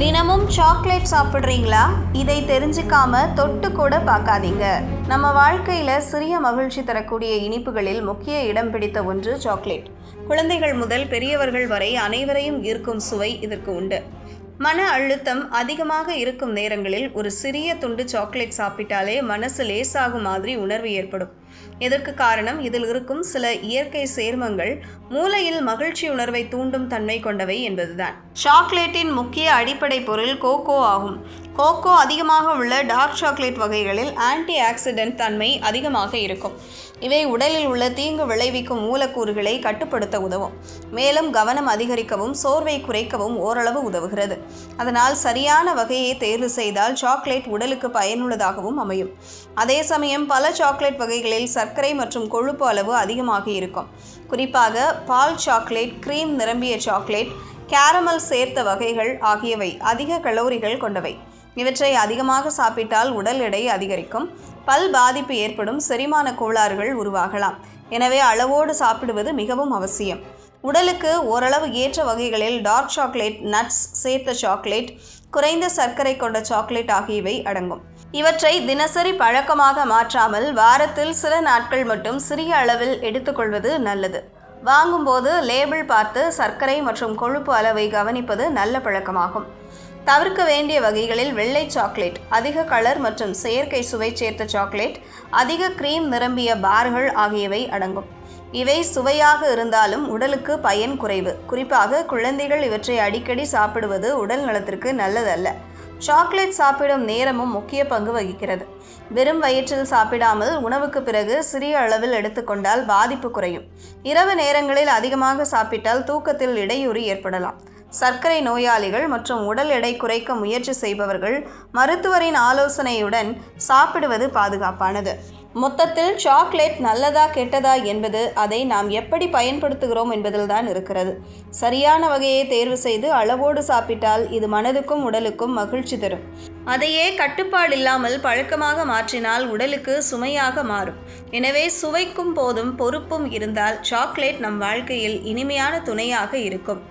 தினமும் சாக்லேட் சாப்பிட்றீங்களா? இதை தெரிஞ்சுக்காம தொட்டு கூட பார்க்காதீங்க. நம்ம வாழ்க்கையில் சிறிய மகிழ்ச்சி தரக்கூடிய இனிப்புகளில் முக்கிய இடம் பிடித்த ஒன்று சாக்லேட். குழந்தைகள் முதல் பெரியவர்கள் வரை அனைவரையும் ஈர்க்கும் சுவை இதற்கு உண்டு. மன அழுத்தம் அதிகமாக இருக்கும் நேரங்களில் ஒரு சிறிய துண்டு சாக்லேட் சாப்பிட்டாலே மனசு லேசாகும் மாதிரி உணர்வு ஏற்படும். இதற்கு காரணம் இதில் இருக்கும் சில இயற்கை சேர்மங்கள் மூளையில் மகிழ்ச்சி உணர்வை தூண்டும் தன்மை கொண்டவை என்பதுதான். சாக்லேட்டின் முக்கிய அடிப்படை பொருள் கோகோ ஆகும். கோகோ அதிகமாக உள்ள டார்க் சாக்லேட் வகைகளில் ஆன்டி ஆக்சிடென்ட் தன்மை அதிகமாக இருக்கும். இவை உடலில் உள்ள தீங்கு விளைவிக்கும் மூலக்கூறுகளை கட்டுப்படுத்த உதவும். மேலும் கவனம் அதிகரிக்கவும் சோர்வை குறைக்கவும் ஓரளவு உதவுகிறது. அதனால் சரியான வகையை தேர்வு செய்தால் சாக்லேட் உடலுக்கு பயனுள்ளதாகவும் அமையும். அதே சமயம் பல சாக்லேட் வகைகளை வகைகளில் சர்க்கரை மற்றும் கொழுப்பு அளவு அதிகமாக இருக்கும். குறிப்பாக பால் சாக்லேட் கிரீம் நிரம்பிய சாக்லேட் கேரமல் சேர்த்த வகைகள் ஆகியவை அதிக கலோரிகள் கொண்டவை. இவற்றை அதிகமாக சாப்பிட்டால் உடல் எடை அதிகரிக்கும் பல் பாதிப்பு ஏற்படும் செரிமான கோளாறுகள் உருவாகலாம். எனவே அளவோடு சாப்பிடுவது மிகவும் அவசியம். உடலுக்கு ஓரளவு ஏற்ற வகைகளில் டார்க் சாக்லேட் நட்ஸ் சேர்த்த சாக்லேட் குறைந்த சர்க்கரை கொண்ட சாக்லேட் ஆகியவை அடங்கும். இவற்றை தினசரி பழக்கமாக மாற்றாமல் வாரத்தில் சில நாட்கள் மட்டும் சிறிய அளவில் எடுத்துக்கொள்வது நல்லது. வாங்கும்போது லேபிள் பார்த்து சர்க்கரை மற்றும் கொழுப்பு அளவை கவனிப்பது நல்ல பழக்கமாகும். தவிர்க்க வேண்டிய வகைகளில் வெள்ளை சாக்லேட் அதிக கலர் மற்றும் செயற்கை சுவை சேர்த்த சாக்லேட் அதிக கிரீம் நிரம்பிய பார்கள் ஆகியவை அடங்கும். இவை சுவையாக இருந்தாலும் உடலுக்கு பயன் குறைவு. குறிப்பாக குழந்தைகள் இவற்றை அடிக்கடி சாப்பிடுவது உடல் நலத்திற்கு நல்லதல்ல. சாக்லேட் சாப்பிடும் நேரமும் முக்கிய பங்கு வகிக்கிறது. வெறும் வயிற்றில் சாப்பிடாமல் உணவுக்கு பிறகு சிறிய அளவில் எடுத்துக்கொண்டால் பாதிப்பு குறையும். இரவு நேரங்களில் அதிகமாக சாப்பிட்டால் தூக்கத்தில் இடையூறு ஏற்படலாம். சர்க்கரை நோயாளிகள் மற்றும் உடல் எடை குறைக்க முயற்சி செய்பவர்கள் மருத்துவரின் ஆலோசனையுடன் சாப்பிடுவது பாதுகாப்பானது. மொத்தத்தில் சாக்லேட் நல்லதா கெட்டதா என்பது அதை நாம் எப்படி பயன்படுத்துகிறோம் என்பதில்தான் இருக்கிறது. சரியான வகையை தேர்வு செய்து அளவோடு சாப்பிட்டால் இது மனதுக்கும் உடலுக்கும் மகிழ்ச்சி தரும். அதையே கட்டுப்பாடு இல்லாமல் பழக்கமாக மாற்றினால் உடலுக்கு சுமையாக மாறும். எனவே சுவைக்கும் போதும் பொறுப்பும் இருந்தால் சாக்லேட் நம் வாழ்க்கையில் இனிமையான துணையாக இருக்கும்.